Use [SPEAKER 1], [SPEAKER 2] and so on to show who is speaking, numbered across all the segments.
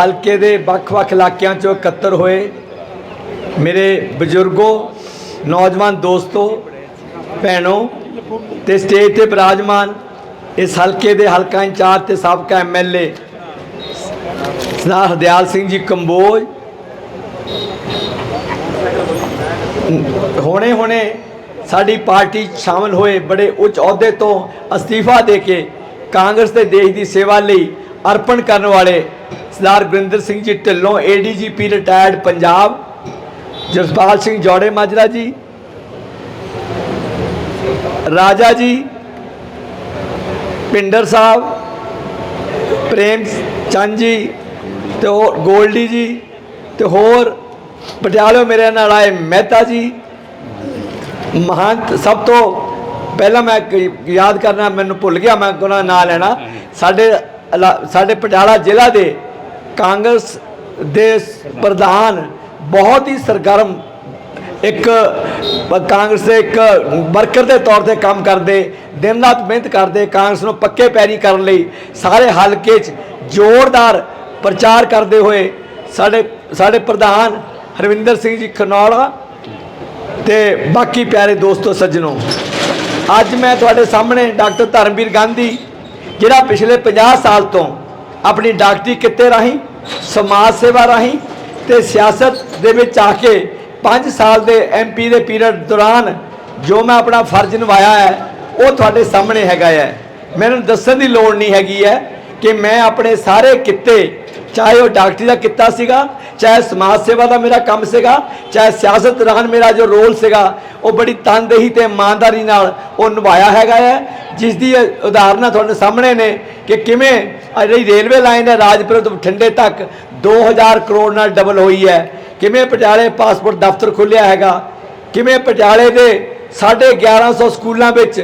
[SPEAKER 1] ਹਲਕੇ ਦੇ ਵੱਖ-ਵੱਖ ਇਲਾਕਿਆਂ ਚੋਂ ਇਕੱਤਰ ਹੋਏ ਮੇਰੇ ਬਜ਼ੁਰਗੋ, ਨੌਜਵਾਨ ਦੋਸਤੋ, ਭੈਣੋ ਤੇ ਸਟੇਜ ਤੇ ਬਿਰਾਜਮਾਨ ਇਸ ਹਲਕੇ ਦੇ ਹਲਕਾ ਇੰਚਾਰਜ ਤੇ ਸਾਬਕਾ ਐਮਐਲਏ ਸਰਦਾਰ ਹਰਦਿਆਲ ਸਿੰਘ ਜੀ ਕੰਬੋਜ। ਹੋਣੇ ਹੋਣੇ ਸਾਡੀ ਪਾਰਟੀ 'ਚ ਸ਼ਾਮਲ ਹੋਏ ਬੜੇ ਉੱਚ ਅਹੁਦੇ ਤੋਂ ਅਸਤੀਫਾ ਦੇ ਕੇ ਕਾਂਗਰਸ ਦੇ ਦੇਸ਼ ਦੀ ਸੇਵਾ ਲਈ ਅਰਪਣ ਕਰਨ ਵਾਲੇ ਸਰਦਾਰ ਗੁਰਿੰਦਰ ਸਿੰਘ ਜੀ ਢਿੱਲੋਂ ਏਡੀਜੀਪੀ ਰਿਟਾਇਰਡ ਪੰਜਾਬ। ਜਸਪਾਲ ਸਿੰਘ ਜੋੜੇ ਮਾਜਰਾ ਜੀ। ਰਾਜਾ ਜੀ। ਪਿੰਡਰ ਸਾਹਿਬ। ਪ੍ਰੇਮ ਚੰਦ ਜੀ। ਤੇ ਹੋਰ ਗੋਲਡੀ ਜੀ। ਤੇ ਹੋਰ ਪਟਿਆਲੇ ਮੇਰੇ ਨਾਲ ਆਏ ਮਹਿਤਾ ਜੀ। ਮਹੰਤ ਸਭ ਤੋਂ ਪਹਿਲਾਂ ਮੈਂ ਯਾਦ ਕਰਨਾ ਮੈਨੂੰ ਭੁੱਲ ਗਿਆ ਮੈਂ ਉਹਨਾਂ ਦਾ ਨਾਂ ਲੈਣਾ। ਸਾਡੇ ਸਾਡੇ ਪਟਿਆਲਾ ਜ਼ਿਲ੍ਹਾ ਦੇ ਕਾਂਗਰਸ ਦੇ ਪ੍ਰਧਾਨ ਬਹੁਤ ਹੀ ਸਰਗਰਮ ਇੱਕ, ਕਾਂਗਰਸ ਦੇ ਇੱਕ ਵਰਕਰ ਦੇ ਤੌਰ ਤੇ ਕੰਮ ਕਰਦੇ ਦਿਨ ਰਾਤ ਮਿਹਨਤ ਕਰਦੇ, ਕਾਂਗਰਸ ਨੂੰ ਪੱਕੇ ਪੈਰੀ ਕਰਨ ਲਈ ਸਾਰੇ ਹਲਕੇ 'ਚ ਜ਼ੋਰਦਾਰ ਪ੍ਰਚਾਰ ਕਰਦੇ ਹੋਏ ਸਾਡੇ ਸਾਡੇ ਪ੍ਰਧਾਨ ਹਰਵਿੰਦਰ ਸਿੰਘ ਜੀ ਖਨੌਲਾ ਤੇ ਬਾਕੀ ਪਿਆਰੇ ਦੋਸਤੋ ਸੱਜਣੋ, ਅੱਜ ਮੈਂ ਤੁਹਾਡੇ ਸਾਹਮਣੇ ਡਾਕਟਰ ਧਰਮਵੀਰ ਗਾਂਧੀ, ਜਿਹੜਾ ਪਿਛਲੇ 50 ਸਾਲ ਤੋਂ ਆਪਣੀ ਡਾਕਟਰੀ ਕਿੱਤੇ ਰਾਹੀਂ, ਸਮਾਜ ਸੇਵਾ ਰਾਹੀਂ ਤੇ ਸਿਆਸਤ ਦੇ ਵਿੱਚ ਆ ਕੇ 5 ਸਾਲ ਦੇ ਐਮਪੀ ਦੇ ਪੀਰੀਅਡ ਦੌਰਾਨ ਜੋ ਮੈਂ ਆਪਣਾ ਫਰਜ਼ ਨਿਭਾਇਆ ਹੈ, ਉਹ ਤੁਹਾਡੇ ਸਾਹਮਣੇ ਹੈਗਾ ਹੈ। ਮੈਨੂੰ ਦੱਸਣ ਦੀ ਲੋੜ ਨਹੀਂ ਹੈਗੀ ਹੈ ਕਿ ਮੈਂ ਆਪਣੇ ਸਾਰੇ ਕਿੱਤੇ ਚਾਹੇ ਉਹ ਡਾਕਟਰੀ ਦਾ ਕਿੱਤਾ ਸੀਗਾ, ਚਾਹੇ ਸਮਾਜ ਸੇਵਾ ਦਾ ਮੇਰਾ ਕੰਮ ਸੀਗਾ, ਚਾਹੇ ਸਿਆਸਤ ਦੌਰਾਨ ਮੇਰਾ ਜੋ ਰੋਲ ਸੀਗਾ, ਉਹ ਬੜੀ ਤਨਦੇਹੀ ਤੇ ਇਮਾਨਦਾਰੀ ਨਾਲ ਉਹ ਨਿਭਾਇਆ ਹੈਗਾ ਹੈ। ਜਿਸ ਦੀ ਉਦਾਹਰਨਾਂ ਤੁਹਾਡੇ ਸਾਹਮਣੇ ਨੇ ਕਿ ਕਿਵੇਂ ਜਿਹੜੀ ਰੇਲਵੇ ਲਾਈਨ ਹੈ ਰਾਜਪੁਰ ਤੋਂ ਬਠਿੰਡੇ ਤੱਕ 2000 ਕਰੋੜ ਨਾਲ ਡਬਲ ਹੋਈ ਹੈ। ਕਿਵੇਂ ਪਟਿਆਲੇ ਪਾਸਪੋਰਟ ਦਫ਼ਤਰ ਖੁੱਲਿਆ ਹੈਗਾ? ਕਿਵੇਂ ਪਟਿਆਲੇ ਦੇ 1150 ਸਕੂਲਾਂ ਵਿੱਚ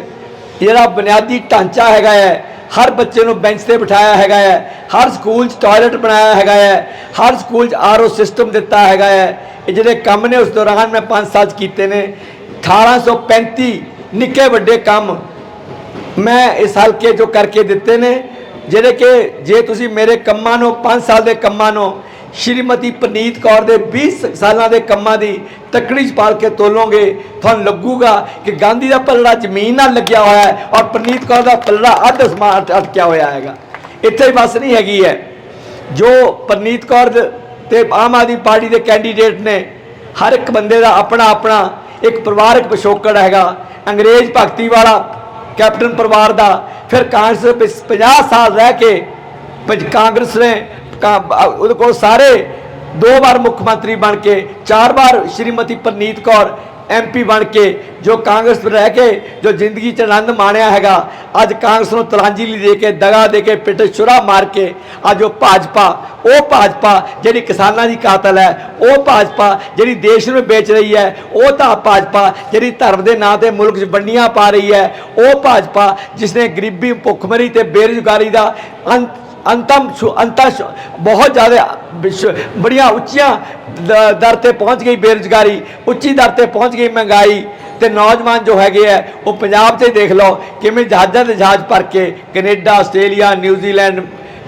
[SPEAKER 1] ਜਿਹੜਾ ਬੁਨਿਆਦੀ ਢਾਂਚਾ ਹੈਗਾ ਹੈ ਹਰ ਬੱਚੇ ਨੂੰ ਬੈਂਚ ਤੇ ਬਿਠਾਇਆ ਹੈਗਾ ਹੈ, ਹਰ ਸਕੂਲ 'ਚ ਟਾਇਲਟ ਬਣਾਇਆ ਹੈਗਾ ਹੈ, ਹਰ ਸਕੂਲ 'ਚ ਆਰਓ ਸਿਸਟਮ ਦਿੱਤਾ ਹੈਗਾ ਹੈ। ਇਹ ਜਿਹੜੇ ਕੰਮ ਨੇ ਉਸ ਦੌਰਾਨ ਮੈਂ 5 ਸਾਲ 'ਚ ਕੀਤੇ ਨੇ। 1835 ਨਿੱਕੇ ਵੱਡੇ ਕੰਮ ਮੈਂ ਇਸ ਹਲਕੇ ਜੋ ਕਰਕੇ ਦਿੱਤੇ ਨੇ। ਜਿਹੜੇ ਕਿ ਜੇ ਤੁਸੀਂ ਮੇਰੇ ਕੰਮਾਂ ਨੂੰ 5 ਸਾਲ ਦੇ ਕੰਮਾਂ ਨੂੰ ਸ਼੍ਰੀਮਤੀ ਪ੍ਰਨੀਤ ਕੌਰ ਦੇ 20 ਸਾਲਾਂ ਦੇ ਕੰਮਾਂ ਦੀ ਤੱਕੜੀ ਚ ਪਾਲ ਕੇ ਤੋਲੋਗੇ। ਤੁਹਾਨੂੰ ਲੱਗੂਗਾ ਕਿ ਗਾਂਧੀ ਦਾ ਪੱਲੜਾ ਜ਼ਮੀਨ ਨਾਲ ਲੱਗਿਆ ਹੋਇਆ ਹੈ ਔਰ ਪ੍ਰਨੀਤ ਕੌਰ ਦਾ ਪੱਲੜਾ ਅੱਧ ਅਸਮਾਨ ਅਟਕਿਆ ਹੋਇਆ ਹੈਗਾ। ਇੱਥੇ ਹੀ ਬਸ ਨਹੀਂ ਹੈਗੀ ਹੈ। ਜੋ ਪ੍ਰਨੀਤ ਕੌਰ ਦੇ- ਤੇ ਆਮ ਆਦਮੀ ਪਾਰਟੀ ਦੇ ਕੈਂਡੀਡੇਟ ਨੇ, ਹਰ ਇੱਕ ਬੰਦੇ ਦਾ ਆਪਣਾ ਆਪਣਾ ਇੱਕ ਪਰਿਵਾਰਕ ਪਿਛੋਕੜ ਹੈਗਾ। ਅੰਗਰੇਜ਼ ਭਗਤੀ ਵਾਲਾ, ਕੈਪਟਨ ਪਰਿਵਾਰ ਦਾ, ਫਿਰ ਕਾਂਗਰਸ ਵਿੱਚ 50 ਸਾਲ ਰਹਿ ਕੇ ਪੰਜ, ਕਾਂਗਰਸ ਨੇ ਉਹਦੇ ਕੋਲ ਸਾਰੇ ਦੋ ਵਾਰ ਮੁੱਖ ਮੰਤਰੀ ਬਣ ਕੇ, ਚਾਰ ਵਾਰ ਸ਼੍ਰੀਮਤੀ ਪਰਨੀਤ ਕੌਰ ਐਮਪੀ ਬਣ ਕੇ, ਜੋ ਕਾਂਗਰਸ ਰਹਿ ਕੇ, ਜੋ ਜ਼ਿੰਦਗੀ ਚ ਆਨੰਦ ਮਾਣਿਆ ਹੈਗਾ, ਅੱਜ ਕਾਂਗਰਸ ਨੂੰ ਤਲਾਂਜਲੀ ਦੇ ਕੇ, ਦਗਾ ਦੇ ਕੇ ਪਿੱਟ ਛੁਰਾ ਮਾਰ ਕੇ, ਅੱਜ ਉਹ ਭਾਜਪਾ ਉਹ ਭਾਜਪਾ ਜਿਹੜੀ ਕਿਸਾਨਾਂ ਦੀ ਕਾਤਲ ਹੈ, ਉਹ ਭਾਜਪਾ ਜਿਹੜੀ ਦੇਸ਼ ਨੂੰ ਵੇਚ ਰਹੀ ਹੈ, ਉਹ ਤਾਂ ਭਾਜਪਾ ਜਿਹੜੀ ਧਰਮ ਦੇ ਨਾਂ ਤੇ ਮੁਲਕ 'ਚ ਵੰਡੀਆਂ ਪਾ ਰਹੀ ਹੈ, ਉਹ ਭਾਜਪਾ ਜਿਸ ਨੇ ਗਰੀਬੀ ਭੁੱਖਮਰੀ ਤੇ ਬੇਰੁਜ਼ਗਾਰੀ ਦਾ ਅੰਤ ਅੰਤਮ ਛੁ- ਅੰਤਾ ਬਹੁਤ ਜ਼ਿਆਦਾ ਵਿਸ਼- ਬੜੀਆਂ ਉੱਚੀਆਂ ਦਰ ਤੇ ਪਹੁੰਚ ਗਈ ਬੇਰੁਜ਼ਗਾਰੀ, ਉੱਚੀ ਦਰ ਤੇ ਪਹੁੰਚ ਗਈ ਮਹਿੰਗਾਈ ਤੇ ਨੌਜਵਾਨ ਜੋ ਹੈਗੇ ਆ, ਉਹ ਪੰਜਾਬ 'ਚ ਦੇਖ ਲਓ ਕਿਵੇਂ ਜਹਾਜ਼ਾਂ ਦੇ ਜਹਾਜ਼ ਭਰ ਕੇ ਕੈਨੇਡਾ, ਆਸਟ੍ਰੇਲੀਆ, ਨਿਊਜ਼ੀਲੈਂਡ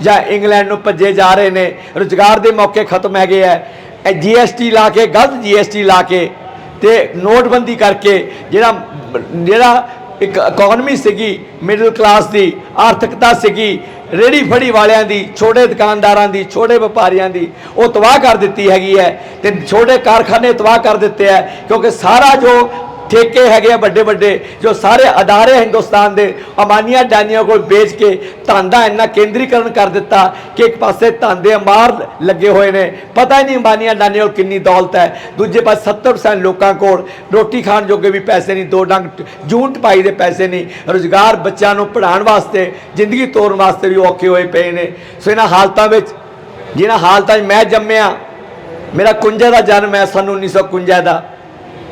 [SPEAKER 1] ਜਾਂ ਇੰਗਲੈਂਡ ਨੂੰ ਭੱਜੇ ਜਾ ਰਹੇ ਨੇ, ਰੁਜ਼ਗਾਰ ਦੇ ਮੌਕੇ ਖਤਮ ਹੈਗੇ ਆ। ਇਹ ਜੀਐਸਟੀ ਲਾ ਕੇ, ਗਲਤ ਜੀਐਸਟੀ ਲਾ ਕੇ ਤੇ ਨੋਟਬੰਦੀ ਕਰਕੇ ਜਿਹੜਾ ਜਿਹੜਾ ਇੱਕ ਇਕਨੋਮੀ ਸੀਗੀ ਮਿਡਲ ਕਲਾਸ ਦੀ, ਆਰਥਿਕਤਾ ਸੀਗੀ ਰੇੜੀ ਫੜੀ ਵਾਲਿਆਂ ਦੀ, ਛੋਟੇ ਦੁਕਾਨਦਾਰਾਂ ਦੀ, ਛੋਟੇ ਵਪਾਰੀਆਂ ਦੀ, ਉਹ ਤਬਾਹ ਕਰ ਦਿੱਤੀ ਹੈਗੀ ਹੈ ਤੇ ਛੋਟੇ ਕਾਰਖਾਨੇ ਤਬਾਹ ਕਰ ਦਿੱਤੇ ਹੈ, ਕਿਉਂਕਿ ਸਾਰਾ ਜੋ ਠੇਕੇ ਹੈਗੇ ਆ ਵੱਡੇ ਵੱਡੇ, ਜੋ ਸਾਰੇ ਅਦਾਰੇ ਹਿੰਦੁਸਤਾਨ ਦੇ, ਅਮਾਨੀਆਂ ਡਾਨੀਆਂ ਕੋਲ ਵੇਚ ਕੇ ਧਨ ਦਾ ਇੰਨਾ ਕੇਂਦਰੀਕਰਨ ਕਰ ਦਿੱਤਾ ਕਿ ਇੱਕ ਪਾਸੇ ਧਨ ਦੇ ਅੰਬਾਰ ਲੱਗੇ ਹੋਏ ਨੇ। ਪਤਾ ਹੀ ਨਹੀਂ ਅੰਬਾਨੀਆਂ ਡਾਨੀਆਂ ਕੋਲ ਕਿੰਨੀ ਦੌਲਤ ਹੈ। ਦੂਜੇ ਪਾਸੇ 70% ਲੋਕਾਂ ਕੋਲ ਰੋਟੀ ਖਾਣ ਜੋਗੇ ਵੀ ਪੈਸੇ ਨਹੀਂ, ਦੋ ਡੰਗ ਟ- ਜੂਨ ਟਪਾਈ ਦੇ ਪੈਸੇ ਨਹੀਂ। ਰੋਜ਼ਗਾਰ ਬੱਚਿਆਂ ਨੂੰ ਪੜ੍ਹਾਉਣ ਵਾਸਤੇ, ਜ਼ਿੰਦਗੀ ਤੋਰਨ ਵਾਸਤੇ ਵੀ ਔਖੇ ਹੋਏ ਪਏ ਨੇ। ਸੋ ਇਹਨਾਂ ਹਾਲਤਾਂ ਵਿੱਚ ਜਿਹਨਾਂ ਹਾਲਤਾਂ 'ਚ ਮੈਂ ਜੰਮਿਆ, ਮੇਰਾ ਕੁੰਜੇ ਦਾ ਜਨਮ ਹੈ, ਸਨ 1951 ਦਾ।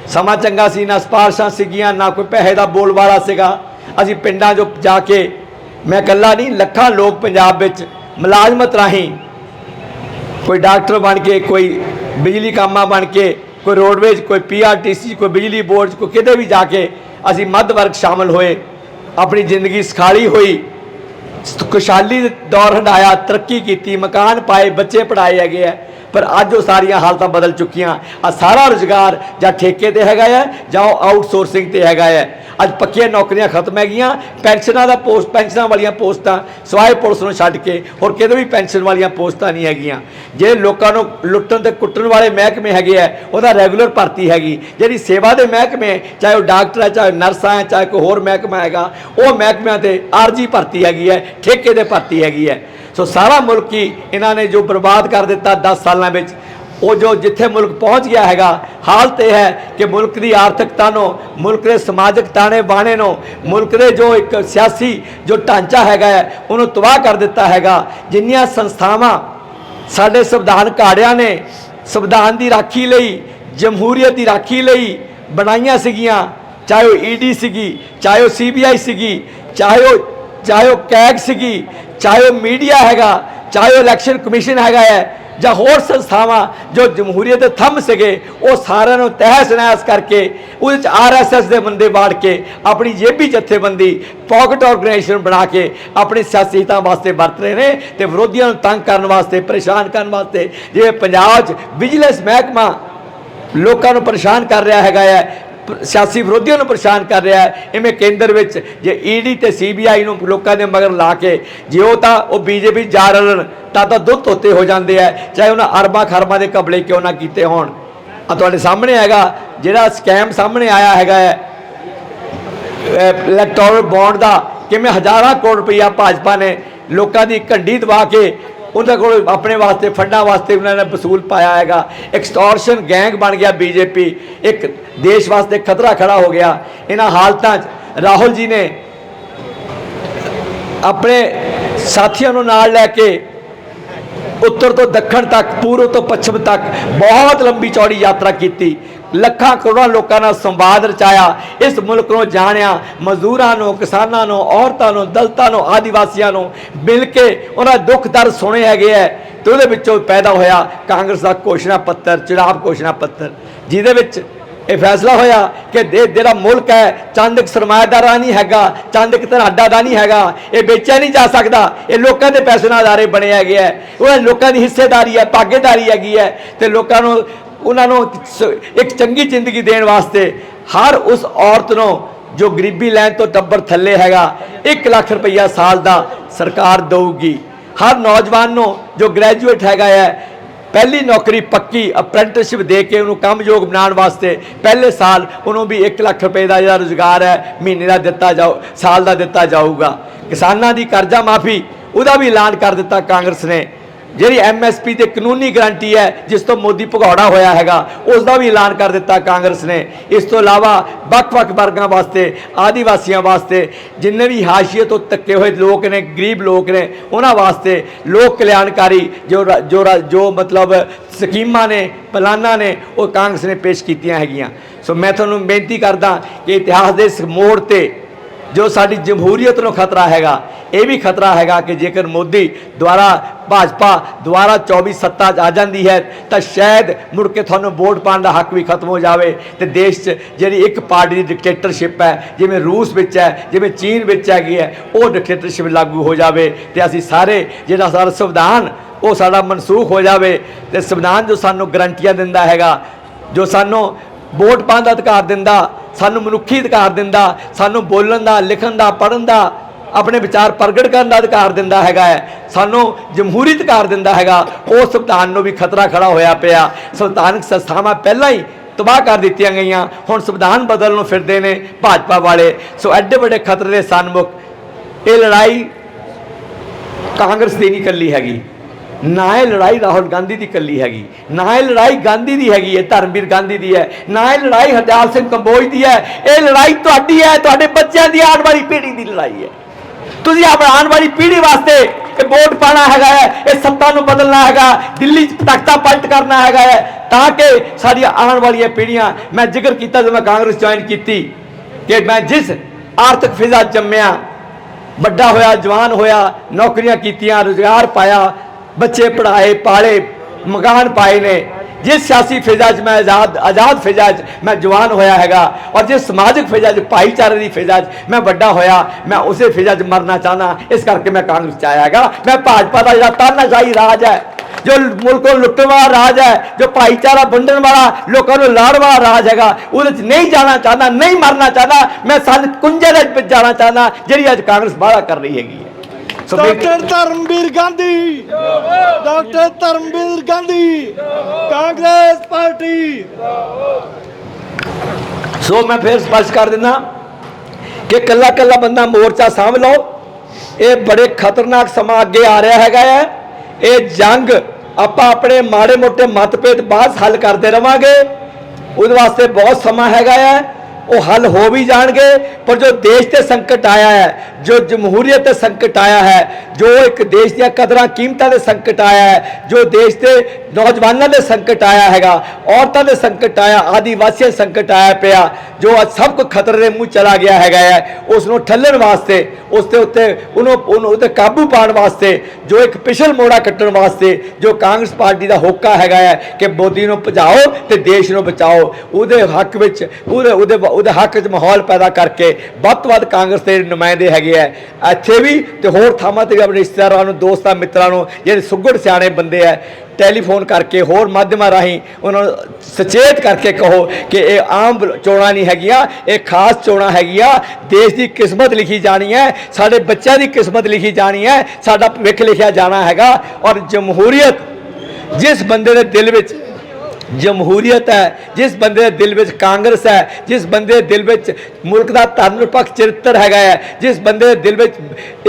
[SPEAKER 1] ਸਮਾਂ ਚੰਗਾ ਸੀ, ਨਾ ਸਪਾਰਸ਼ਾਂ ਸੀਗੀਆਂ, ਨਾ ਕੋਈ ਪੈਸੇ ਦਾ ਬੋਲਬਾਲਾ ਸੀਗਾ। ਅਸੀਂ ਪਿੰਡਾਂ 'ਚੋਂ ਜਾ ਕੇ, ਮੈਂ ਇਕੱਲਾ ਨਹੀਂ, ਲੱਖਾਂ ਲੋਕ ਪੰਜਾਬ ਵਿੱਚ ਮੁਲਾਜ਼ਮਤ ਰਾਹੀਂ ਕੋਈ ਡਾਕਟਰ ਬਣ ਕੇ, ਕੋਈ ਬਿਜਲੀ ਕਾਮਾ ਬਣ ਕੇ, ਕੋਈ ਰੋਡਵੇਜ, ਕੋਈ ਪੀਆਰਟੀਸੀ ਕੋਈ ਬਿਜਲੀ ਬੋਰਡ 'ਚ ਕੋਈ ਕਿਤੇ ਵੀ ਜਾ ਕੇ ਅਸੀਂ ਮੱਧ ਵਰਗ ਸ਼ਾਮਲ ਹੋਏ। ਆਪਣੀ ਜ਼ਿੰਦਗੀ ਸਖਾਲੀ ਹੋਈ। ਖੁਸ਼ਹਾਲੀ ਦੌਰ ਹੰਡਾਇਆ ਤਰੱਕੀ ਕੀਤੀ, ਮਕਾਨ ਪਾਏ, ਬੱਚੇ ਪੜਾਏ ਹੈਗੇ ਆ। ਪਰ ਅੱਜ ਉਹ ਸਾਰੀਆਂ ਹਾਲਤਾਂ ਬਦਲ ਚੁੱਕੀਆਂ। ਆ ਸਾਰਾ ਰੁਜ਼ਗਾਰ ਜਾਂ ਠੇਕੇ ਤੇ ਹੈਗਾ ਹੈ ਜਾਂ ਉਹ ਆਊਟਸੋਰਸਿੰਗ ਤੇ ਹੈਗਾ ਹੈ। ਅੱਜ ਪੱਕੀਆਂ ਨੌਕਰੀਆਂ ਖਤਮ ਹੈਗੀਆਂ। ਪੈਨਸ਼ਨਾਂ ਦਾ ਪੋਸਟ ਪੈਨਸ਼ਨਾਂ ਵਾਲੀਆਂ ਪੋਸਟਾਂ ਸਵਾਏ ਪੁਲਿਸ ਨੂੰ ਛੱਡ ਕੇ ਹੋਰ ਕਿਤੇ ਵੀ ਪੈਨਸ਼ਨ ਵਾਲੀਆਂ ਪੋਸਟਾਂ ਨਹੀਂ ਹੈਗੀਆਂ। ਜੇ ਲੋਕਾਂ ਨੂੰ ਲੁੱਟਣ ਤੇ ਕੁੱਟਣ ਵਾਲੇ ਮਹਿਕਮੇ ਹੈਗੇ ਆ ਉਹਦਾ ਰੈਗੂਲਰ ਭਰਤੀ ਹੈਗੀ। ਜਿਹੜੀ ਸੇਵਾ ਦੇ ਮਹਿਕਮੇ, ਚਾਹੇ ਉਹ ਡਾਕਟਰ ਹੈ, ਚਾਹੇ ਨਰਸਾਂ ਹੈ, ਚਾਹੇ ਕੋਈ ਹੋਰ ਮਹਿਕਮਾ ਹੈਗਾ, ਉਹ ਮਹਿਕਮਿਆਂ ਤੇ ਆਰਜੀ ਭਰਤੀ ਹੈਗੀ ਹੈ, ਠੇਕੇ ਦੇ ਭਰਤੀ ਹੈਗੀ ਹੈ। ਸੋ ਸਾਰਾ ਮੁਲਕ ਹੀ ਇਹਨਾਂ ਨੇ ਜੋ ਬਰਬਾਦ ਕਰ ਦਿੱਤਾ 10 ਸਾਲਾਂ ਵਿੱਚ, ਉਹ ਜੋ ਜਿੱਥੇ ਮੁਲਕ ਪਹੁੰਚ ਗਿਆ ਹੈਗਾ ਹਾਲਤ ਇਹ ਹੈ ਕਿ ਮੁਲਕ ਦੀ ਆਰਥਿਕਤਾ ਨੂੰ ਮੁਲਕ ਦੇ ਸਮਾਜਿਕ ਤਾਣੇ ਬਾਣੇ ਨੂੰ, ਮੁਲਕ ਦੇ ਜੋ ਇੱਕ ਸਿਆਸੀ ਜੋ ਢਾਂਚਾ ਹੈਗਾ ਹੈ, ਉਹਨੂੰ ਤਬਾਹ ਕਰ ਦਿੱਤਾ ਹੈਗਾ। ਜਿੰਨੀਆਂ ਸੰਸਥਾਵਾਂ ਸਾਡੇ ਸੰਵਿਧਾਨ ਘਾੜਿਆਂ ਨੇ ਸੰਵਿਧਾਨ ਦੀ ਰਾਖੀ ਲਈ, ਜਮਹੂਰੀਅਤ ਦੀ ਰਾਖੀ ਲਈ ਬਣਾਈਆਂ ਸੀਗੀਆਂ, ਚਾਹੇ ਉਹ ਈਡੀ ਸੀਗੀ, ਚਾਹੇ ਉਹ ਸੀਬੀਆਈ ਸੀਗੀ, ਚਾਹੇ ਉਹ ਚਾਹੇ ਉਹ ਕੈਗ ਸੀਗੀ ਚਾਹੇ ਉਹ ਮੀਡੀਆ ਹੈਗਾ, ਚਾਹੇ ਉਹ ਇਲੈਕਸ਼ਨ ਕਮਿਸ਼ਨ ਹੈਗਾ ਹੈ, ਜਾਂ ਹੋਰ ਸੰਸਥਾਵਾਂ ਜੋ ਜਮਹੂਰੀਅਤ ਦੇ ਥੰਮ ਸੀਗੇ, ਉਹ ਸਾਰਿਆਂ ਨੂੰ ਤਹਿਸ ਨਹਿਸ ਕਰਕੇ, ਉਹਦੇ ਚ ਆਰਐਸਐਸ ਦੇ ਬੰਦੇ ਬਾੜ ਕੇ, ਆਪਣੀ ਜੇਬੀ ਜਥੇਬੰਦੀ ਪਾਕਟ ਆਰਗੇਨਾਈਜੇਸ਼ਨ ਬਣਾ ਕੇ, ਆਪਣੇ ਸਿਆਸੀ ਹਿੱਤਾਂ ਵਾਸਤੇ ਵਰਤ ਰਹੇ ਨੇ ਤੇ ਵਿਰੋਧੀਆਂ ਨੂੰ ਤੰਗ ਕਰਨ ਵਾਸਤੇ, ਪਰੇਸ਼ਾਨ ਕਰਨ ਵਾਸਤੇ, ਜਿਵੇਂ ਪੰਜਾਬ 'ਚ ਵਿਜੀਲੈਂਸ ਮਹਿਕਮਾ ਲੋਕਾਂ ਨੂੰ ਪਰੇਸ਼ਾਨ ਕਰ ਰਿਹਾ ਹੈਗਾ ਹੈ ਸਿਆਸੀ ਵਿਰੋਧੀਆਂ ਨੂੰ ਪਰੇਸ਼ਾਨ ਕਰ ਰਿਹਾ ਹੈ। ਇਵੇਂ ਕੇਂਦਰ ਵਿੱਚ ਜੇ ਈਡੀ ਤੇ ਸੀਬੀਆਈ ਨੂੰ ਲੋਕਾਂ ਦੇ ਮਗਰ ਲਾ ਕੇ ਜੇ ਉਹ ਤਾਂ ਉਹ ਬੀਜੇਪੀ ਜਾ ਰਲਣ, ਤਾਂ ਤਾਂ ਦੁੱਧ ਧੋਤੇ ਹੋ ਜਾਂਦੇ ਆ। ਚਾਹੇ ਉਹਨਾਂ ਅਰਬਾਂ ਖਰਬਾਂ ਦੇ ਕਬਲੇ ਕਿਉਂ ਨਾ ਕੀਤੇ ਹੋਣ। ਆ ਤੁਹਾਡੇ ਸਾਹਮਣੇ ਹੈਗਾ, ਜਿਹੜਾ ਸਕੈਮ ਸਾਹਮਣੇ ਆਇਆ ਹੈਗਾ ਹੈ। ਇਲੈਕਟੋਰਲ ਬੌਂਡ ਦਾ ਕਿਵੇਂ ਹਜ਼ਾਰਾਂ ਕਰੋੜ ਰੁਪਈਆ ਭਾਜਪਾ ਨੇ ਲੋਕਾਂ ਦੀ ਘੰਡੀ ਦਵਾ ਕੇ ਉਹਨਾਂ ਕੋਲ ਆਪਣੇ ਵਾਸਤੇ, ਫੰਡਾਂ ਵਾਸਤੇ ਉਹਨਾਂ ਨੇ ਵਸੂਲ ਪਾਇਆ ਹੈਗਾ। ਐਕਸਟੋਰਸ਼ਨ ਗੈਂਗ ਬਣ ਗਿਆ ਬੀਜੇਪੀ ਇੱਕ ਦੇਸ਼ ਵਾਸਤੇ ਖਤਰਾ ਖੜਾ ਹੋ ਗਿਆ। ਇਹਨਾਂ ਹਾਲਤਾਂ 'ਚ ਰਾਹੁਲ ਜੀ ਨੇ ਆਪਣੇ ਸਾਥੀਆਂ ਨੂੰ ਨਾਲ ਲੈ ਕੇ ਉੱਤਰ ਤੋਂ ਦੱਖਣ ਤੱਕ, ਪੂਰਬ ਤੋਂ ਪੱਛਮ ਤੱਕ ਬਹੁਤ ਲੰਬੀ ਚੌੜੀ ਯਾਤਰਾ ਕੀਤੀ। ਲੱਖਾਂ ਕਰੋੜਾਂ ਲੋਕਾਂ ਨਾਲ ਸੰਵਾਦ ਰਚਾਇਆ, ਇਸ ਮੁਲਕ ਨੂੰ ਜਾਣਿਆ, ਮਜ਼ਦੂਰਾਂ ਨੂੰ, ਕਿਸਾਨਾਂ ਨੂੰ, ਔਰਤਾਂ ਨੂੰ, ਦਲਤਾਂ ਨੂੰ, ਆਦੀਵਾਸੀਆਂ ਨੂੰ ਮਿਲ ਕੇ ਉਹਨਾਂ ਦੁੱਖ ਦਰਦ ਸੁਣੇ ਹੈਗੇ ਐ ਤੇ ਉਹਦੇ ਵਿੱਚੋਂ ਪੈਦਾ ਹੋਇਆ ਕਾਂਗਰਸ ਦਾ ਘੋਸ਼ਣਾ ਪੱਤਰ ਚੁਣਾਵ ਘੋਸ਼ਣਾ ਪੱਤਰ, ਜਿਹਦੇ ਵਿੱਚ ਇਹ ਫੈਸਲਾ ਹੋਇਆ ਕਿ ਦੇ ਜਿਹੜਾ ਮੁਲਕ ਹੈ ਚੰਦ ਇੱਕ ਸਰਮਾਇਦਾਰਾ ਨਹੀਂ ਹੈਗਾ ਚੰਦ ਇੱਕ ਧਨਾਡਾ ਦਾ ਨਹੀਂ ਹੈਗਾ, ਇਹ ਵੇਚਿਆ ਨਹੀਂ ਜਾ ਸਕਦਾ। ਇਹ ਲੋਕਾਂ ਦੇ ਪੈਸੇ ਨਾਲ ਅਦਾਰੇ ਬਣੇ ਹੈਗੇ ਹੈ ਉਹਨਾਂ ਲੋਕਾਂ ਦੀ ਹਿੱਸੇਦਾਰੀ ਹੈ, ਭਾਗੀਦਾਰੀ ਹੈਗੀ ਹੈ ਤੇ ਲੋਕਾਂ ਨੂੰ, ਉਹਨਾਂ ਨੂੰ ਇੱਕ ਚੰਗੀ ਜ਼ਿੰਦਗੀ ਦੇਣ ਵਾਸਤੇ ਹਰ ਉਸ ਔਰਤ ਨੂੰ ਜੋ ਗਰੀਬੀ ਲੈਣ ਤੋਂ ਟੱਬਰ ਥੱਲੇ ਹੈਗਾ 1 ਲੱਖ ਰੁਪਈਆ ਸਾਲ ਦਾ ਸਰਕਾਰ ਦੇਊਗੀ। ਹਰ ਨੌਜਵਾਨ ਨੂੰ ਜੋ ਗ੍ਰੈਜੂਏਟ ਹੈਗਾ ਹੈ ਪਹਿਲੀ ਨੌਕਰੀ ਪੱਕੀ ਅਪ੍ਰੈਂਟਿਸਸ਼ਿਪ ਦੇ ਕੇ ਉਹਨੂੰ ਕੰਮਯੋਗ ਬਣਾਉਣ ਵਾਸਤੇ ਪਹਿਲੇ ਸਾਲ ਉਹਨੂੰ ਵੀ 1 ਲੱਖ ਰੁਪਏ ਦਾ ਜਿਹੜਾ ਰੁਜ਼ਗਾਰ ਹੈ, ਮਹੀਨੇ ਦਾ ਦਿੱਤਾ ਜਾਊ, ਸਾਲ ਦਾ ਦਿੱਤਾ ਜਾਊਗਾ। ਕਿਸਾਨਾਂ ਦੀ ਕਰਜ਼ਾ ਮਾਫੀ, ਉਹਦਾ ਵੀ ਐਲਾਨ ਕਰ ਦਿੱਤਾ ਕਾਂਗਰਸ ਨੇ। ਜਿਹੜੀ ਐਮਐਸਪੀ ਤੇ ਕਾਨੂੰਨੀ ਗਰੰਟੀ ਹੈ, ਜਿਸ ਤੋਂ ਮੋਦੀ ਭਗੌੜਾ ਹੋਇਆ ਹੈਗਾ ਉਸ ਦਾ ਵੀ ਐਲਾਨ ਕਰ ਦਿੱਤਾ ਕਾਂਗਰਸ ਨੇ। ਇਸ ਤੋਂ ਇਲਾਵਾ ਵੱਖ-ਵੱਖ ਵਰਗਾਂ ਵਾਸਤੇ, ਆਦੀਵਾਸੀਆਂ ਵਾਸਤੇ, ਜਿੰਨੇ ਵੀ ਹਾਸ਼ੀਏ ਤੋਂ ਤੱਕੇ ਹੋਏ ਲੋਕ ਨੇ, ਗਰੀਬ ਲੋਕ ਨੇ, ਉਹਨਾਂ ਵਾਸਤੇ ਲੋਕ ਕਲਿਆਣਕਾਰੀ ਜੋ ਰ- ਜੋ ਰ- ਜੋ ਮਤਲਬ ਸਕੀਮਾਂ ਨੇ, ਪਲਾਨਾਂ ਨੇ, ਉਹ ਕਾਂਗਰਸ ਨੇ ਪੇਸ਼ ਕੀਤੀਆਂ ਹੈਗੀਆਂ। ਸੋ ਮੈਂ ਤੁਹਾਨੂੰ ਬੇਨਤੀ ਕਰਦਾ ਕਿ ਇਤਿਹਾਸ ਦੇ ਇਸ ਮੋੜ ਤੇ ਜੋ ਸਾਡੀ ਜਮਹੂਰੀਅਤ ਨੂੰ ਖਤਰਾ ਹੈਗਾ, ਇਹ ਵੀ ਖਤਰਾ ਹੈਗਾ ਕਿ ਜੇਕਰ ਮੋਦੀ ਦੁਆਰਾ ਭਾਜਪਾ ਦੁਆਰਾ 24 ਸੱਤਾ 'ਚ ਆ ਜਾਂਦੀ ਹੈ, ਤਾਂ ਸ਼ਾਇਦ ਮੁੜ ਕੇ ਤੁਹਾਨੂੰ ਵੋਟ ਪਾਉਣ ਦਾ ਹੱਕ ਵੀ ਖਤਮ ਹੋ ਜਾਵੇ। ਤੇ ਦੇਸ਼ 'ਚ ਜਿਹੜੀ ਇੱਕ ਪਾਰਟੀ ਦੀ ਡਿਕਟੇਟਰਸ਼ਿਪ ਹੈ, ਜਿਵੇਂ ਰੂਸ ਵਿੱਚ ਹੈ, ਜਿਵੇਂ ਚੀਨ ਵਿੱਚ ਹੈਗੀ ਹੈ, ਉਹ ਡਿਕਟੇਟਰਸ਼ਿਪ ਲਾਗੂ ਹੋ ਜਾਵੇ ਤੇ ਅਸੀਂ ਸਾਰੇ ਜਿਹੜਾ ਸਾਡਾ ਸੰਵਿਧਾਨ, ਉਹ ਸਾਡਾ ਮਨਸੂਖ ਹੋ ਜਾਵੇ। ਤੇ ਸੰਵਿਧਾਨ ਜੋ ਸਾਨੂੰ ਗਰੰਟੀਆਂ ਦਿੰਦਾ ਹੈਗਾ, ਜੋ ਸਾਨੂੰ ਵੋਟ ਪਾਉਣ ਦਾ ਅਧਿਕਾਰ ਦਿੰਦਾ ਸਾਨੂੰ ਮਨੁੱਖੀ ਅਧਿਕਾਰ ਦਿੰਦਾ, ਸਾਨੂੰ ਬੋਲਣ ਦਾ, ਲਿਖਣ ਦਾ, ਪੜ੍ਹਨ ਦਾ, ਆਪਣੇ ਵਿਚਾਰ ਪ੍ਰਗਟ ਕਰਨ ਦਾ ਅਧਿਕਾਰ ਦਿੰਦਾ ਹੈਗਾ ਹੈ। ਸਾਨੂੰ ਜਮਹੂਰੀ ਅਧਿਕਾਰ ਦਿੰਦਾ ਹੈਗਾ। ਉਹ ਸੰਵਿਧਾਨ ਨੂੰ ਵੀ ਖਤਰਾ ਖੜਾ ਹੋਇਆ ਪਿਆ। ਸੰਵਿਧਾਨਕ ਸੰਸਥਾਵਾਂ ਪਹਿਲਾਂ ਹੀ ਤਬਾਹ ਕਰ ਦਿੱਤੀਆਂ ਗਈਆਂ। ਹੁਣ ਸੰਵਿਧਾਨ ਬਦਲਣ ਨੂੰ ਫਿਰਦੇ ਨੇ ਭਾਜਪਾ ਵਾਲੇ। ਸੋ ਐਡੇ ਵੱਡੇ ਖਤਰੇ ਦੇ ਸਨਮੁਖ ਇਹ ਲੜਾਈ ਕਾਂਗਰਸ ਦੀ ਨਹੀਂ ਕੱਲੀ ਹੈਗੀ। ਨਾ ਇਹ ਲੜਾਈ ਰਾਹੁਲ ਗਾਂਧੀ ਦੀ ਇਕੱਲੀ ਹੈਗੀ, ਨਾ ਇਹ ਲੜਾਈ ਗਾਂਧੀ ਦੀ ਹੈਗੀ ਹੈ ਧਰਮਵੀਰ ਗਾਂਧੀ ਦੀ ਹੈ, ਨਾ ਇਹ ਲੜਾਈ ਹਰਦਿਆਲ ਸਿੰਘ ਕੰਬੋਜ ਦੀ ਹੈ, ਇਹ ਲੜਾਈ ਤੁਹਾਡੀ ਹੈ, ਤੁਹਾਡੇ ਬੱਚਿਆਂ ਦੀ ਆਉਣ ਵਾਲੀ ਪੀੜ੍ਹੀ ਦੀ ਲੜਾਈ ਹੈ। ਤੁਸੀਂ ਆਪਣੀ ਆਉਣ ਵਾਲੀ ਪੀੜ੍ਹੀ ਵਾਸਤੇ ਇਹ ਵੋਟ ਪਾਣਾ ਹੈਗਾ ਹੈ, ਇਹ ਸੱਤਾ ਨੂੰ ਬਦਲਣਾ ਹੈਗਾ, ਦਿੱਲੀ 'ਚ ਤਖਤਾ ਪਲਟ ਕਰਨਾ ਹੈਗਾ ਹੈ, ਤਾਂ ਕਿ ਸਾਡੀਆਂ ਆਉਣ ਵਾਲੀਆਂ ਪੀੜ੍ਹੀਆਂ, ਮੈਂ ਜ਼ਿਕਰ ਕੀਤਾ ਜਦੋਂ ਮੈਂ ਕਾਂਗਰਸ ਜੁਆਇਨ ਕੀਤੀ, ਕਿ ਮੈਂ ਜਿਸ ਆਰਥਿਕ ਫਿਜ਼ਾ ਜੰਮਿਆ, ਵੱਡਾ ਹੋਇਆ, ਜਵਾਨ ਹੋਇਆ, ਨੌਕਰੀਆਂ ਕੀਤੀਆਂ, ਰੁਜ਼ਗਾਰ ਪਾਇਆ ਬੱਚੇ ਪੜ੍ਹਾਏ ਪਾਲੇ ਮਕਾਨ ਪਾਏ ਨੇ ਜਿਸ ਸਿਆਸੀ ਫਿਜ਼ਾ 'ਚ ਮੈਂ ਆਜ਼ਾਦ ਆਜ਼ਾਦ ਫਿਜ਼ਾ 'ਚ ਮੈਂ ਜਵਾਨ ਹੋਇਆ ਹੈਗਾ ਔਰ ਜਿਸ ਸਮਾਜਿਕ ਫਿਜ਼ਾ 'ਚ ਭਾਈਚਾਰੇ ਦੀ ਫਿਜ਼ਾ 'ਚ ਮੈਂ ਵੱਡਾ ਹੋਇਆ ਮੈਂ ਉਸੇ ਫਿਜ਼ਾ 'ਚ ਮਰਨਾ ਚਾਹਨਾ ਇਸ ਕਰਕੇ ਮੈਂ ਕਾਂਗਰਸ 'ਚ ਆਇਆ ਹੈਗਾ ਮੈਂ ਭਾਜਪਾ ਦਾ ਜਿਹੜਾ ਤਾਨਾਸ਼ਾਹੀ ਰਾਜ ਹੈ ਜੋ ਮੁਲਕ ਨੂੰ ਲੁੱਟਣ ਵਾਲਾ ਰਾਜ ਹੈ ਜੋ ਭਾਈਚਾਰਾ ਵੰਡਣ ਵਾਲਾ ਲੋਕਾਂ ਨੂੰ ਲਾੜ ਵਾਲਾ ਰਾਜ ਹੈਗਾ ਉਹਦੇ 'ਚ ਨਹੀਂ ਜਾਣਾ ਚਾਹੁੰਦਾ ਨਹੀਂ ਮਰਨਾ ਚਾਹੁੰਦਾ ਮੈਂ ਸੰਨ ਕੁੰਜੇ ਦੇ ਵਿੱਚ ਜਾਣਾ ਚਾਹੁੰਦਾ ਜਿਹੜੀ ਅੱਜ Congress so
[SPEAKER 2] doctor Dharamvir Gandhi doctor Dharamvir Gandhi Congress party.
[SPEAKER 1] So ਮੈਂ ਫਿਰ ਸਪਸ਼ਟ ਕਰ ਦਿੰਦਾ ਕਿ ਕੱਲਾ ਕੱਲਾ ਬੰਦਾ ਮੋਰਚਾ ਸਾਂਭ ਲਓ। ਇਹ ਬੜੇ ਖਤਰਨਾਕ ਸਮਾਂ ਅੱਗੇ ਆ ਰਿਹਾ ਹੈਗਾ ਹੈ। ਇਹ ਜੰਗ ਆਪਾਂ ਆਪਣੇ ਮਾੜੇ ਮੋਟੇ ਮਤਭੇਦ ਬਾਅਦ ਹੱਲ ਕਰਦੇ ਰਵਾਂਗੇ। ਉਹਦੇ ਵਾਸਤੇ ਬਹੁਤ ਸਮਾਂ ਹੈਗਾ ਹੈ। ਉਹ ਹੱਲ ਹੋ ਵੀ ਜਾਣਗੇ, ਪਰ ਜੋ ਦੇਸ਼ ਤੇ ਸੰਕਟ ਆਇਆ ਹੈ, ਜੋ ਜਮਹੂਰੀਅਤ ਤੇ ਸੰਕਟ ਆਇਆ ਹੈ, ਜੋ ਇੱਕ ਦੇਸ਼ ਦੀਆਂ ਕਦਰਾਂ ਕੀਮਤਾਂ ਦੇ ਸੰਕਟ ਆਇਆ ਹੈ, ਜੋ ਦੇਸ਼ ਦੇ ਨੌਜਵਾਨਾਂ ਦੇ ਸੰਕਟ ਆਇਆ ਹੈਗਾ, ਔਰਤਾਂ ਦੇ ਸੰਕਟ ਆਇਆ, ਆਦੀਵਾਸੀਆਂ ਦੇ ਸੰਕਟ ਆਇਆ ਪਿਆ, ਜੋ ਅੱਜ ਸਭ ਕੁਝ ਖਤਰੇ ਦੇ ਮੂੰਹ ਚਲਾ ਗਿਆ ਹੈਗਾ ਹੈ ਉਸ ਨੂੰ ਠੱਲਣ ਵਾਸਤੇ, ਉਸ ਦੇ ਉੱਤੇ ਉਹਨੂੰ ਉਹਨੂੰ ਤੇ ਕਾਬੂ ਪਾਉਣ ਵਾਸਤੇ, ਜੋ ਇੱਕ ਪਿਛਲ ਮੋੜਾ ਕੱਟਣ ਵਾਸਤੇ, ਜੋ ਕਾਂਗਰਸ ਪਾਰਟੀ ਦਾ ਹੋਕਾ ਹੈਗਾ ਹੈ ਕਿ ਮੋਦੀ ਨੂੰ ਭਜਾਓ ਤੇ ਦੇਸ਼ ਨੂੰ ਬਚਾਓ, ਉਹਦੇ ਹੱਕ ਵਿੱਚ, ਉਹਦੇ ਉਹਦੇ ਉਹਦੇ ਹੱਕ 'ਚ ਮਾਹੌਲ ਪੈਦਾ ਕਰਕੇ ਵੱਧ ਤੋਂ ਵੱਧ ਕਾਂਗਰਸ ਦੇ ਨੁਮਾਇੰਦੇ ਹੈਗੇ ਆ। ਇੱਥੇ ਵੀ ਤੇ ਹੋਰ ਥਾਵਾਂ ਤੇ ਵੀ ਆਪਣੇ ਰਿਸ਼ਤੇਦਾਰਾਂ ਨੂੰ, ਦੋਸਤਾਂ, ਮਿੱਤਰਾਂ ਨੂੰ, ਜਿਹੜੇ ਸੁਗੜ ਸਿਆਣੇ ਬੰਦੇ ਆ, ਟੈਲੀਫੋਨ ਕਰਕੇ, ਹੋਰ ਮਾਧਿਅਮਾਂ ਰਾਹੀਂ ਉਹਨਾਂ ਨੂੰ ਸੁਚੇਤ ਕਰਕੇ ਕਹੋ ਕਿ ਇਹ ਆਮ ਚੋਣਾਂ ਨਹੀਂ ਹੈਗੀਆਂ, ਇਹ ਖਾਸ ਚੋਣਾਂ ਹੈਗੀਆਂ। ਦੇਸ਼ ਦੀ ਕਿਸਮਤ ਲਿਖੀ ਜਾਣੀ ਹੈ, ਸਾਡੇ ਬੱਚਿਆਂ ਦੀ ਕਿਸਮਤ ਲਿਖੀ ਜਾਣੀ ਹੈ, ਸਾਡਾ ਭਵਿੱਖ ਲਿਖਿਆ ਜਾਣਾ ਹੈਗਾ। ਔਰ ਜਮਹੂਰੀਅਤ ਜਿਸ ਬੰਦੇ ਦੇ ਦਿਲ ਵਿੱਚ ਜਮਹੂਰੀਅਤ ਹੈ, ਜਿਸ ਬੰਦੇ ਦੇ ਦਿਲ ਵਿੱਚ ਕਾਂਗਰਸ ਹੈ, ਜਿਸ ਬੰਦੇ ਦੇ ਦਿਲ ਵਿੱਚ ਮੁਲਕ ਦਾ ਧਰਮ ਚਰਿੱਤਰ ਹੈਗਾ ਹੈ, ਜਿਸ ਬੰਦੇ ਦੇ ਦਿਲ ਵਿੱਚ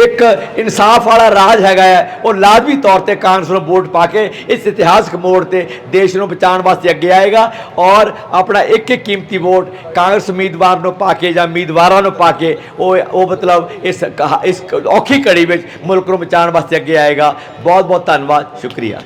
[SPEAKER 1] ਇੱਕ ਇਨਸਾਫ ਵਾਲਾ ਰਾਜ ਹੈਗਾ ਹੈ, ਉਹ ਲਾਜ਼ਮੀ ਤੌਰ ਤੇ ਕਾਂਗਰਸ ਨੂੰ ਵੋਟ ਪਾ ਕੇ ਇਸ ਇਤਿਹਾਸਕ ਮੋੜ ਤੇ ਦੇਸ਼ ਨੂੰ ਬਚਾਉਣ ਵਾਸਤੇ ਅੱਗੇ ਆਏਗਾ ਔਰ ਆਪਣਾ ਇੱਕ ਇੱਕ ਕੀਮਤੀ ਵੋਟ ਕਾਂਗਰਸ ਉਮੀਦਵਾਰ ਨੂੰ ਪਾ ਕੇ ਜਾਂ ਉਮੀਦਵਾਰਾਂ ਨੂੰ ਪਾ ਕੇ ਉਹ ਉਹ ਮਤਲਬ ਇਸ ਇਸ ਔਖੀ ਘੜੀ ਵਿੱਚ ਮੁਲਕ ਨੂੰ ਬਚਾਉਣ ਵਾਸਤੇ ਅੱਗੇ ਆਏਗਾ। ਬਹੁਤ ਬਹੁਤ ਧੰਨਵਾਦ, ਸ਼ੁਕਰੀਆ।